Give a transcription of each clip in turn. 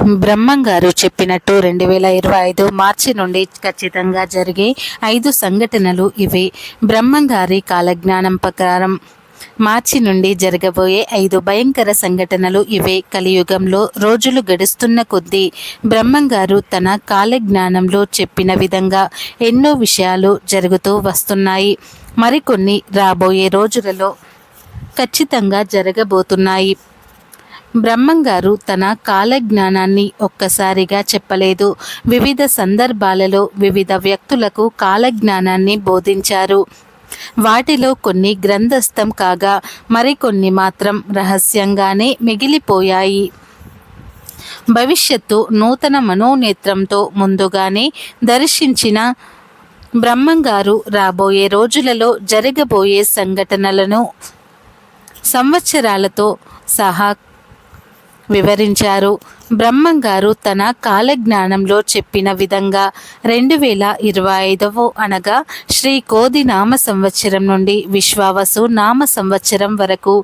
బ్రహ్మంగారు చెప్పినట్టు రెండు వేల ఇరవై ఐదు మార్చి నుండి ఖచ్చితంగా జరిగే ఐదు సంఘటనలు ఇవి. బ్రహ్మంగారి కాలజ్ఞానం ప్రకారం మార్చి నుండి జరగబోయే ఐదు భయంకర సంఘటనలు ఇవే. కలియుగంలో రోజులు గడుస్తున్న కొద్దీ బ్రహ్మంగారు తన కాలజ్ఞానంలో చెప్పిన విధంగా ఎన్నో విషయాలు జరుగుతూ వస్తున్నాయి. మరికొన్ని రాబోయే రోజులలో ఖచ్చితంగా జరగబోతున్నాయి. బ్రహ్మంగారు తన కాలజ్ఞానాన్ని ఒక్కసారిగా చెప్పలేదు. వివిధ సందర్భాలలో వివిధ వ్యక్తులకు కాలజ్ఞానాన్ని బోధించారు. వాటిలో కొన్ని గ్రంథస్థం కాగా మరికొన్ని మాత్రం రహస్యంగానే మిగిలిపోయాయి. భవిష్యత్తు నూతన మనోనేత్రంతో ముందుగానే దర్శించిన బ్రహ్మంగారు రాబోయే రోజులలో జరగబోయే సంఘటనలను సంవత్సరాలతో సహా వివరించారు. బ్రహ్మంగారు తన కాలజ్ఞానంలో చెప్పిన విధంగా రెండు వేల ఇరవై ఐదవ అనగా శ్రీ కోది నామ సంవత్సరం నుండి విశ్వావసు నామ సంవత్సరం వరకు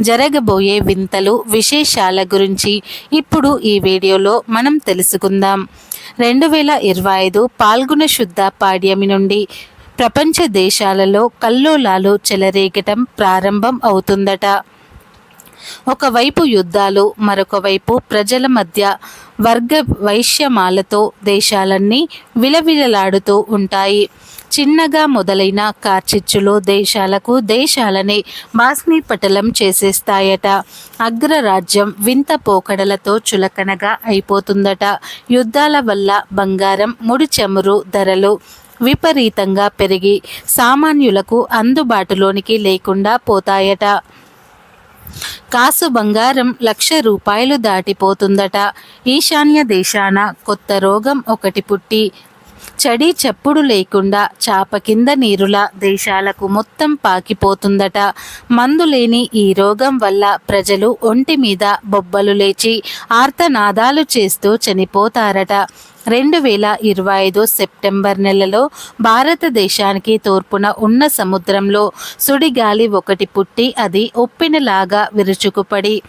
జరగబోయే వింతలు విశేషాల గురించి ఇప్పుడు ఈ వీడియోలో మనం తెలుసుకుందాం. రెండు వేల ఇరవై ఐదు పాల్గొన శుద్ధ పాడ్యమి నుండి ప్రపంచ దేశాలలో కల్లోలాలు చెలరేగటం ప్రారంభం అవుతుందట. ఒకవైపు యుద్ధాలు మరొక వైపు ప్రజల మధ్య వర్గ వైశ్యమాలతో దేశాలన్నీ విలవిలలాడుతూ ఉంటాయి. చిన్నగా మొదలైన కార్చిచ్చులు దేశాలకు దేశాలని బాస్మీపటలం చేసేస్తాయట. అగ్రరాజ్యం వింత పోకడలతో చులకనగా అయిపోతుందట. యుద్ధాల వల్ల బంగారం ముడి చమురు ధరలు విపరీతంగా పెరిగి సామాన్యులకు అందుబాటులోనికి లేకుండా పోతాయట. కాసు బంగారం లక్ష రూపాయలు దాటిపోతుందట. ఈశాన్య దేశాన కొత్త రోగం ఒకటి పుట్టి చడి చప్పుడు లేకుండా చాప కింద నీరుల దేశాలకు మొత్తం పాకిపోతుందట. మందులేని ఈ రోగం వల్ల ప్రజలు ఒంటి మీద బొబ్బలు లేచి ఆర్తనాదాలు చేస్తూ చనిపోతారట. రెండు వేల ఇరవై ఐదు సెప్టెంబర్ నెలలో భారతదేశానికి తూర్పున ఉన్న సముద్రంలో సుడిగాలి ఒకటి పుట్టి అది ఉప్పెనలాగా విరుచుకుపడి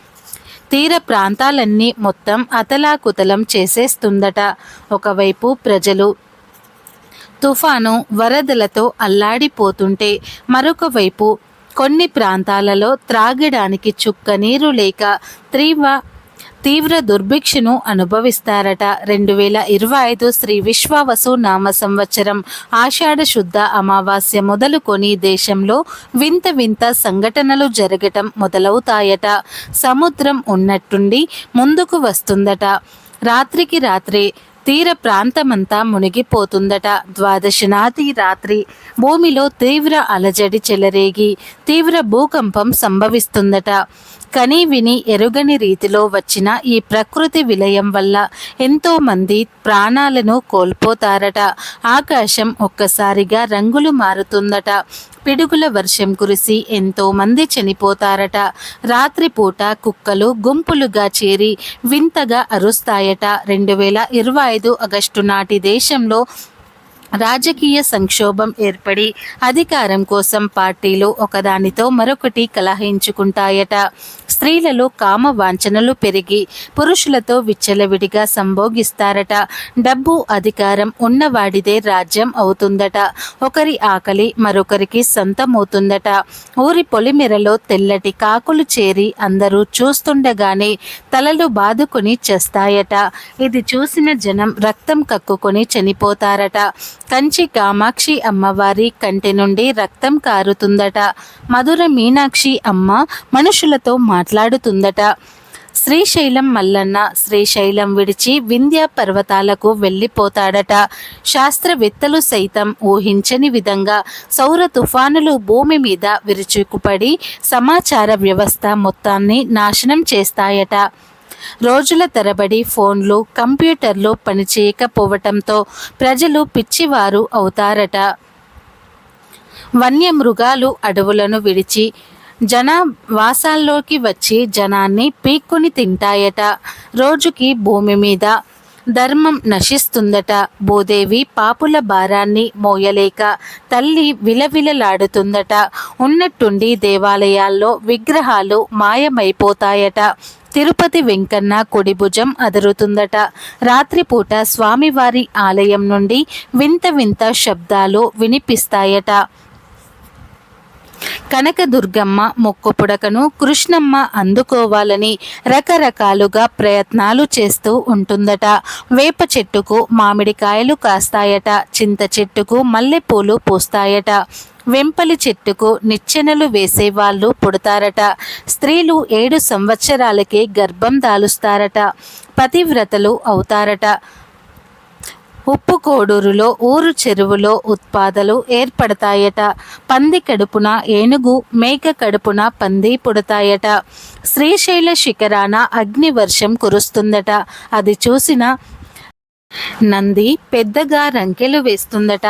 తీర ప్రాంతాలన్నీ మొత్తం అతలాకుతలం చేసేస్తుందట. ఒకవైపు ప్రజలు తుఫాను వరదలతో అల్లాడిపోతుంటే మరొక వైపు కొన్ని ప్రాంతాలలో త్రాగడానికి చుక్క నీరు లేక తీవ్ర తీవ్ర దుర్భిక్షను అనుభవిస్తారట. రెండు వేల ఇరవై ఐదు శ్రీ విశ్వావసు నామ సంవత్సరం ఆషాఢ శుద్ధ అమావాస్య మొదలుకొని దేశంలో వింత వింత సంఘటనలు జరగటం మొదలవుతాయట. సముద్రం ఉన్నట్టుండి ముందుకు వస్తుందట. రాత్రికి రాత్రే తీర ప్రాంతమంతా మునిగిపోతుందట. ద్వాదశనాది రాత్రి భూమిలో తీవ్ర అలజడి చెలరేగి తీవ్ర భూకంపం సంభవిస్తుందట. కని విని ఎరుగని రీతిలో వచ్చిన ఈ ప్రకృతి విలయం వల్ల ఎంతో మంది ప్రాణాలను కోల్పోతారట. ఆకాశం ఒక్కసారిగా రంగులు మారుతుందట. పిడుగుల వర్షం కురిసి ఎంతో మంది చనిపోతారట. రాత్రిపూట కుక్కలు గుంపులుగా చేరి వింతగా అరుస్తాయట. రెండు వేల ఇరవై ఐదు ఆగస్టు నాటి దేశంలో రాజకీయ సంక్షోభం ఏర్పడి అధికారం కోసం పార్టీలు ఒకదానితో మరొకటి కలహించుకుంటాయట. స్త్రీలలో కామ వాంఛనలు పెరిగి పురుషులతో విచ్చలవిడిగా సంభోగిస్తారట. డబ్బు అధికారం ఉన్నవాడిదే రాజ్యం అవుతుందట. ఒకరి ఆకలి మరొకరికి సొంతమవుతుందట. ఊరి పొలిమెరలో తెల్లటి కాకులు చేరి అందరూ చూస్తుండగానే తలలు బాదుకొని చేస్తాయట. ఇది చూసిన జనం రక్తం కక్కుకొని చనిపోతారట. కంచి కామాక్షి అమ్మవారి కంటి నుండి రక్తం కారుతుందట. మధుర మీనాక్షి అమ్మ మనుషులతో మాట్లాడుతుందట. శ్రీశైలం మల్లన్న శ్రీశైలం విడిచి వింధ్య పర్వతాలకు వెళ్ళిపోతాడట. శాస్త్రవేత్తలు సైతం ఊహించని విధంగా సౌర తుఫానులు భూమి మీద విరుచుకుపడి సమాచార వ్యవస్థ మొత్తాన్ని నాశనం చేస్తాయట. రోజుల తరబడి ఫోన్లు కంప్యూటర్లు పనిచేయకపోవటంతో ప్రజలు పిచ్చివారు అవుతారట. వన్యమృగాలు అడవులను విడిచి జనావాసాల్లోకి వచ్చి జనాన్ని పీక్కుని తింటాయట. రోజుకి భూమి మీద ధర్మం నశిస్తుందట. భూదేవి పాపుల భారాన్ని మోయలేక తల్లి విలవిలలాడుతుందట. ఉన్నట్టుండి దేవాలయాల్లో విగ్రహాలు మాయమైపోతాయట. తిరుపతి వెంకన్న కుడి భుజం అదురుతుందట. రాత్రిపూట స్వామివారి ఆలయం నుండి వింత వింత శబ్దాలు వినిపిస్తాయట. కనకదుర్గమ్మ మొక్కుపుడకను కృష్ణమ్మ అందుకోవాలని రకరకాలుగా ప్రయత్నాలు చేస్తూ ఉంటుందట. వేప చెట్టుకు మామిడికాయలు కాస్తాయట. చింత చెట్టుకు మల్లెపూలు పూస్తాయట. వెంపలి చెట్టుకు నిచ్చెనలు వేసేవాళ్ళు పుడతారట. స్త్రీలు ఏడు సంవత్సరాలకే గర్భం దాలుస్తారట. పతివ్రతలు అవుతారట. ఉప్పు కోడూరులో ఊరు చెరువులో ఉత్పాదలు ఏర్పడతాయట. పంది కడుపున ఏనుగు మేక కడుపున పంది పుడతాయట. శ్రీశైల శిఖరాన అగ్ని వర్షం కురుస్తుందట. అది చూసిన నంది పెద్దగా రంకెలు వేస్తుందట.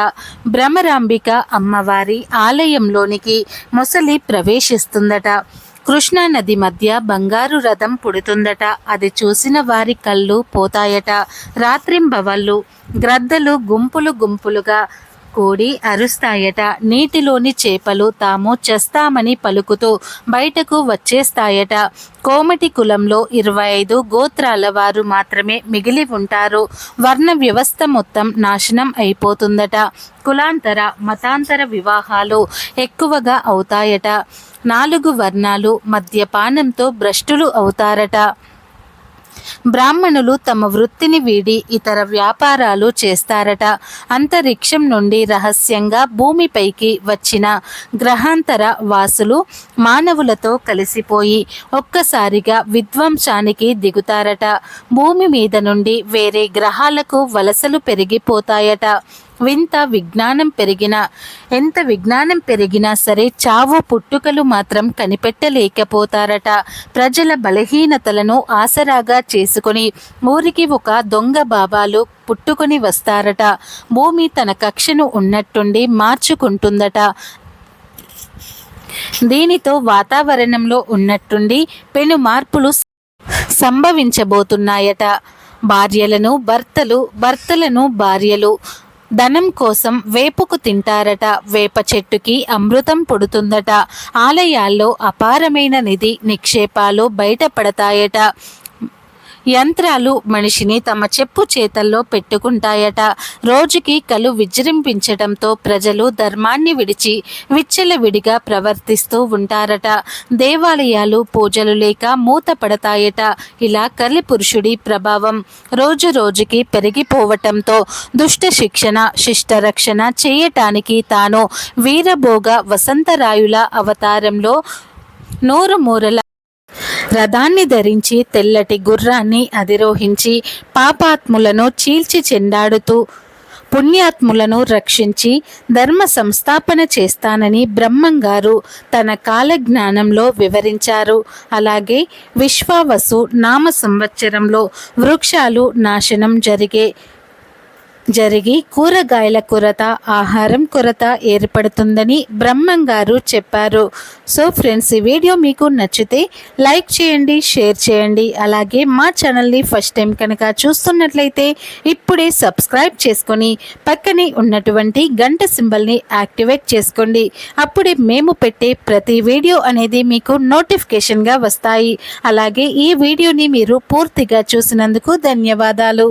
భ్రమరాంబిక అమ్మవారి ఆలయంలోనికి మొసలి ప్రవేశిస్తుందట. కృష్ణా నది మధ్య బంగారు రథం పుడుతుందట. అది చూసిన వారి కళ్ళు పోతాయట. రాత్రింబవళ్ళు గ్రద్దలు గుంపులు గుంపులుగా కూడి అరుస్తాయట. నీటిలోని చేపలు తాము చేస్తామని పలుకుతూ బయటకు వచ్చేస్తాయట. కోమటి కులంలో ఇరవై ఐదు గోత్రాల వారు మాత్రమే మిగిలి ఉంటారు. వర్ణ వ్యవస్థ మొత్తం నాశనం అయిపోతుందట. కులాంతర మతాంతర వివాహాలు ఎక్కువగా అవుతాయట. నాలుగు వర్ణాలు మద్యపానంతో భ్రష్టులు అవుతారట. బ్రాహ్మణులు తమ వృత్తిని వీడి ఇతర వ్యాపారాలు చేస్తారట. అంతరిక్షం నుండి రహస్యంగా భూమిపైకి వచ్చిన గ్రహాంతర వాసులు మానవులతో కలిసిపోయి ఒక్కసారిగా విధ్వంసానికి దిగుతారట. భూమి మీద నుండి వేరే గ్రహాలకు వలసలు పెరిగిపోతాయట. వింత విజ్ఞానం పెరిగినా ఎంత విజ్ఞానం పెరిగినా సరే చావు పుట్టుకలు మాత్రం కనిపెట్టలేకపోతారట. ప్రజల బలహీనతలను ఆసరాగా చేసుకుని ఊరికి ఒక దొంగ బాబాలు పుట్టుకొని వస్తారట. భూమి తన కక్షను ఉన్నట్టుండి మార్చుకుంటుందట. దీనితో వాతావరణంలో ఉన్నట్టుండి పెను మార్పులు సంభవించబోతున్నాయట. భార్యలను భర్తలు భర్తలను భార్యలు ధనం కోసం వేపుకు తింటారట. వేప చెట్టుకి అమృతం పుడుతుందట. ఆలయాల్లో అపారమైన నిధి నిక్షేపాలు బయటపడతాయట. యంత్రాలు మనిషిని తమ చెప్పు చేతల్లో పెట్టుకుంటాయట. రోజుకి కలు విజృంభించడంతో ప్రజలు ధర్మాన్ని విడిచి విచ్చలవిడిగా ప్రవర్తిస్తూ ఉంటారట. దేవాలయాలు పూజలు లేక మూతపడతాయట. ఇలా కలి పురుషుడి ప్రభావం రోజు రోజుకి పెరిగిపోవటంతో దుష్ట శిక్షణ శిష్టరక్షణ చేయటానికి తాను వీరభోగ వసంతరాయుల అవతారంలో నూరు మూరల రథాన్ని ధరించి తెల్లటి గుర్రాన్ని అధిరోహించి పాపాత్ములను చీల్చి చెండాడుతూ పుణ్యాత్ములను రక్షించి ధర్మ సంస్థాపన చేస్తానని బ్రహ్మంగారు తన కాలజ్ఞానంలో వివరించారు. అలాగే విశ్వావసు నామ సంవత్సరంలో వృక్షాలు నాశనం జరిగే జరిగి కూరగాయల కొరత ఆహారం కొరత ఏర్పడుతుందని బ్రహ్మం గారు చెప్పారు. సో ఫ్రెండ్స్ ఈ వీడియో మీకు నచ్చితే లైక్ చేయండి షేర్ చేయండి. అలాగే మా ఛానల్ని ఫస్ట్ టైం కనుక చూస్తున్నట్లయితే ఇప్పుడే సబ్స్క్రైబ్ చేసుకొని పక్కనే ఉన్నటువంటి గంట సింబల్ని యాక్టివేట్ చేసుకోండి. అప్పుడే మేము పెట్టే ప్రతి వీడియో అనేది మీకు నోటిఫికేషన్గా వస్తాయి. అలాగే ఈ వీడియోని మీరు పూర్తిగా చూసినందుకు ధన్యవాదాలు.